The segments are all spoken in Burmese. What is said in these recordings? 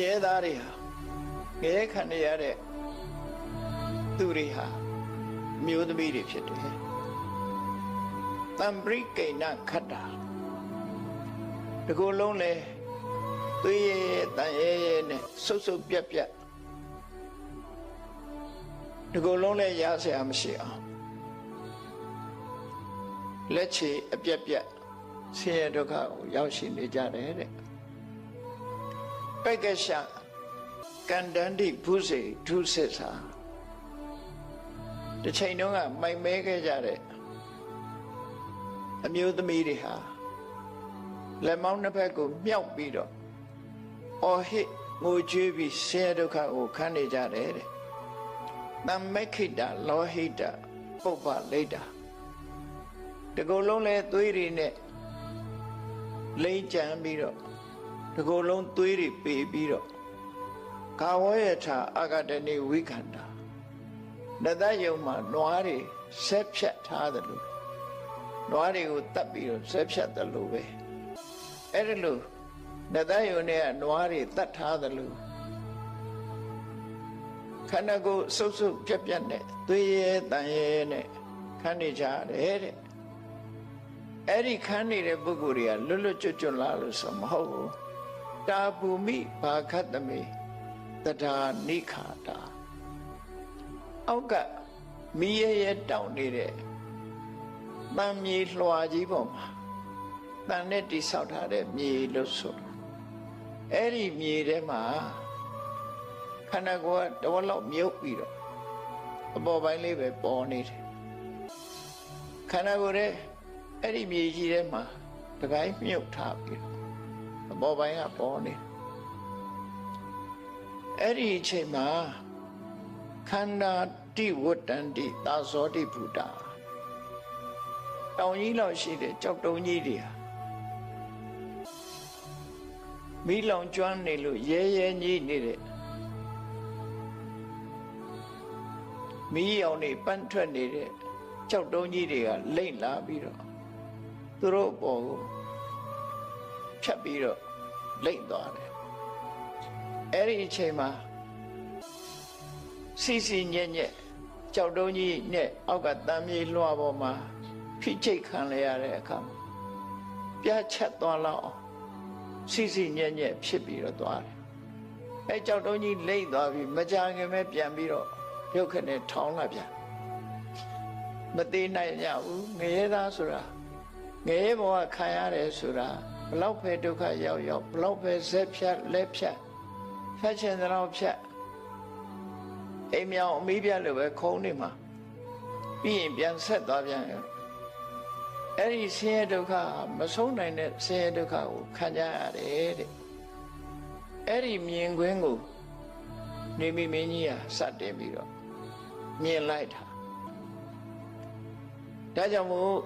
ရဲသားတွေဟာငရဲခံရတဲ့သူတွေဟာမျိုးသမီးတွေဖြစ်တယ်တံပရိကိဏခတ္တာဒီကိုယ်လုံးလဲသွေးရဲရဲတန်ရဲရဲနဲ့ဆုပ်ဆုပ်ပြက်ပြက်ဒီကိုယ်လုံးလဲရဆရာမရှိအောင်လက်ချေအပြက်ပြက်ဆင်းရဲဒုက္ခကိုရောက်ရှိနေကြတယ်တဲ့ ပက္ကရှကန္တန္တိဘုဇေဒုစစ္စာတစ်ချိန်တုန်းကမိုင်မဲခဲ့ကြတဲ့အမျိုးသမီးတွေဟာလက်မောင်းနှစ်ဖက်ကိုမြောက်ပြီးတော့အော်ဟစ်ငိုကြွေးပြီးဆင်းရဲဒုက္ခကိုခံနေကြတယ်တဲ့တမ္မခိတလောဟိတပုပ္ပလိတာတကူလုံးလဲသွေးတွေနဲ့လိမ့်ကြံပြီးတော့ တကူလုံးသွေးတွေပေပြီးတော့ကာဝေယထာအာဂတနေဝိခန္တာနတ်သားယုံမှာနွားတွေဆက်ဖြတ်ထားတယ်လို့နွားတွေကိုတတ်ပြီးတော့ဆက်ဖြတ်တယ်လို့ပဲအဲ့ဒါလို့နတ်သားယုံနဲ့နွားတွေတတ်ထားတယ်လို့ခန္ဓာကိုယ်စုပ်စုပ်ပြက်ပြက်နဲ့သွေးရဲတန်ရဲနဲ့ခန်းနေကြရတယ်တဲ့အဲ့ဒီခန်းနေတဲ့ပုဂ္ဂိုလ်တွေကလွတ်လွတ်ကျွတ်ကျွတ်လာလို့ဆိုမဟုတ်ဘူး တာပူမိဘာခတ်တမေတဒါနိခာတာအောက်ကမီးရဲရဲတောင်နေတဲ့တန်မြေလွှာကြီးပေါ်မှာတန်နဲ့တိဆောက်ထားတဲ့မြေလို့ဆိုအဲ့ဒီမြေထဲမှာခန္ဓာကိုယ်ကတဝက်လောက်မြုပ်ပြီးတော့အပေါ်ပိုင်းလေးပဲပေါ်နေတယ်ခန္ဓာကိုယ်ရဲ့အဲ့ဒီမြေကြီးထဲမှာတကိုင်းမြုပ်ထားပြီးတော့ အပေါ်ပိုင်းကပေါ်နေတယ်အဲ့ဒီအချိန်မှာခန္ဓာတိဝတ္တန္တိသာဇောတိဘုဒ္ဓတောင်ကြီးလောက်ရှိတဲ့ကြောက်တုံးကြီးတွေဟာမိလောင်ကျွမ်းနေလို့ရဲရဲကြီးနေတဲ့မိရောင်နေပန်းထွက်နေတဲ့ကြောက်တုံးကြီးတွေကလိမ့်လာပြီးတော့သူတို့အပေါ်ကို ဖြတ်ပြီးတော့လိမ့်သွားတယ်အဲ့ဒီအချိန်မှာစီစီညက်ညက်ကြောက်တုံးကြီးနဲ့အောက်ကတမ်းမြေလွှာပေါ်မှာဖိချိတ်ခံရရတဲ့အခါမှာပြတ်ချက်သွားလောက်အောင်စီစီညက်ညက်ဖြစ်ပြီးတော့သွားတယ်အဲကြောက်တုံးကြီးလိမ့်သွားပြီးမကြခင်ပဲပြန်ပြီးတော့ရုပ်ခနဲ့ထောင်းလာပြန်မသေးနိုင်ကြဘူးငရဲသားဆိုတာငရဲဘဝခံရတယ်ဆိုတာ ဘလောက်ပဲဒုက္ခရောက်ရောက်ဘလောက်ပဲဇက်ဖြတ်လက်ဖြတ်ဖြတ်ချင်တဲ့လောက်ဖြတ်အိမ်မြောင်အမေးပြလို့ပဲခုံးနေမှာပြီးရင်ပြန်ဆက်သွားပြန်ရအဲ့ဒီဆင်းရဲဒုက္ခမဆုံးနိုင်တဲ့ဆင်းရဲဒုက္ခကိုခံကြရတယ်တဲ့အဲ့ဒီမြင်ကွင်းကိုနေမိမင်းကြီးကစတင်ပြီးတော့မြင်လိုက်တာဒါကြောင့်မို့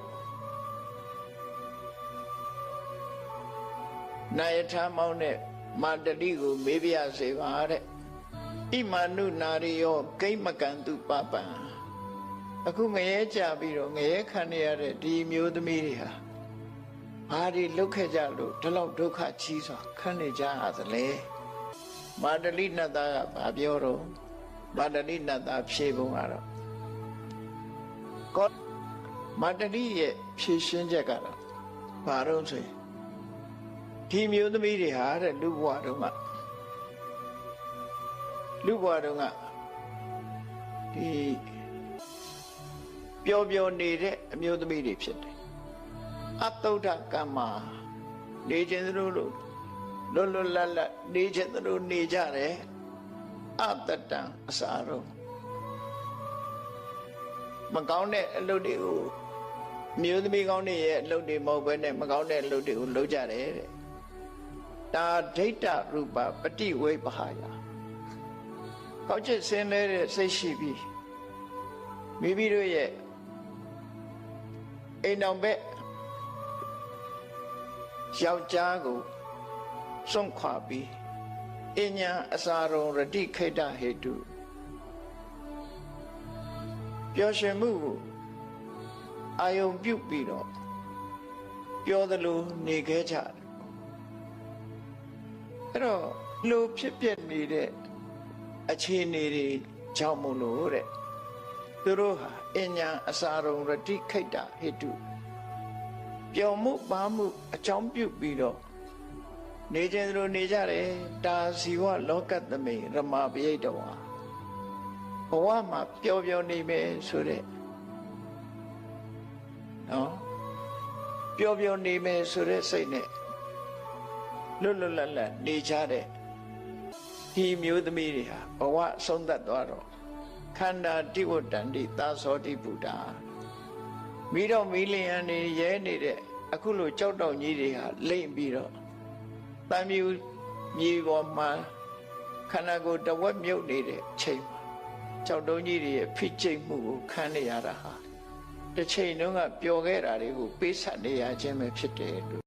နာယထာမောင်းတဲ့မာတတိကိုမေးပြရစေပါတဲ့ဣမာနုနာရိယောဂိမကံတုပပံအခုငရဲကြပြီးတော့ငရဲခံရတဲ့ဒီမျိုးသမီးတွေဟာဘာတွေလုတ်ခဲ့ကြလို့ဒီလောက်ဒုက္ခကြီးစွာခံနေကြရသလဲမာတလိနတ်သားကဘာပြောတော့မာတလိနတ်သားဖြေပုံကတော့ကောမာတလိရဲ့ဖြေရှင်းချက်ကတော့ဘာတော့ဆိုရင် ဒီမျိုးသမီးတွေဟာတဲ့လူဘဝတုန်းကလူဘဝတုန်းကဒီပျော်ပျော်နေတဲ့အမျိုးသမီးတွေဖြစ်တယ်အတုဒ္ဓကမ္မာနေခြင်းသလိုလို့လွတ်လွတ်လပ်လပ်နေခြင်းသလိုနေကြတယ်အတတံအစာရောမကောင်းတဲ့အလုပ်တွေကိုမျိုးသမီးကောင်းတွေရဲ့အလုပ်တွေမဟုတ်ဘဲနဲ့မကောင်းတဲ့အလုပ်တွေကိုလုပ်ကြတယ်တဲ့ တာဒိဋ္ဌရူပပฏิဝိပဟာယကောက်ချက်ဆင်းလဲတဲ့စိတ်ရှိပြီးမိမိတို့ရဲ့အိမ်တော်ဘက်ယောက်ျားကိုစွန့်ခွာပြီးအညာအစာရုံရတိခိတ္တဟေတုပျော်ရွှင်မှုကိုအာယုံပြုတ်ပြီးတော့ပြောသလိုနေခဲ့ကြတယ် အဲ့တော့လူဖြစ်ပြနေတဲ့အခြေအနေတွေကြောင့်မလို့တဲ့သူတို့ဟာအညာအစာရုံရတိခိတ်တာဟိတုပျော်မှုပါမှုအကြောင်းပြုပြီးတော့နေခြင်းသူတို့နေကြတယ်တာစီဝလောကသမိန်ရမပရိတ်တော်ဟာဘဝမှာပျော်ပျော်နေမယ်ဆိုတဲ့နော်ပျော်ပျော်နေမယ်ဆိုတဲ့စိတ်နဲ့ လွတ်လွတ်လပ်လပ်နေကြတဲ့ဒီမျိုးသမီးတွေဟာဘဝဆုံးသက်သွားတော့ခန္ဓာတိဝတ္တန္တိသာသောတိဗုဒ္ဓမိတော့မိလျံနေရဲနေတဲ့အခုလိုကြောက်တောင်ကြီးတွေဟာလိမ့်ပြီးတော့တမ်းမြူမြေပေါ်မှာခန္ဓာကိုယ်တစ်ဝက်မြုပ်နေတဲ့ချိန်မှာကြောက်တုံးကြီးတွေရဲ့ဖိကျိတ်မှုကိုခံနေရတာဟာတစ်ချိန်တုန်းကပျော်ခဲ့တာတွေကိုပေးဆက်နေရခြင်းပဲဖြစ်တယ်လို့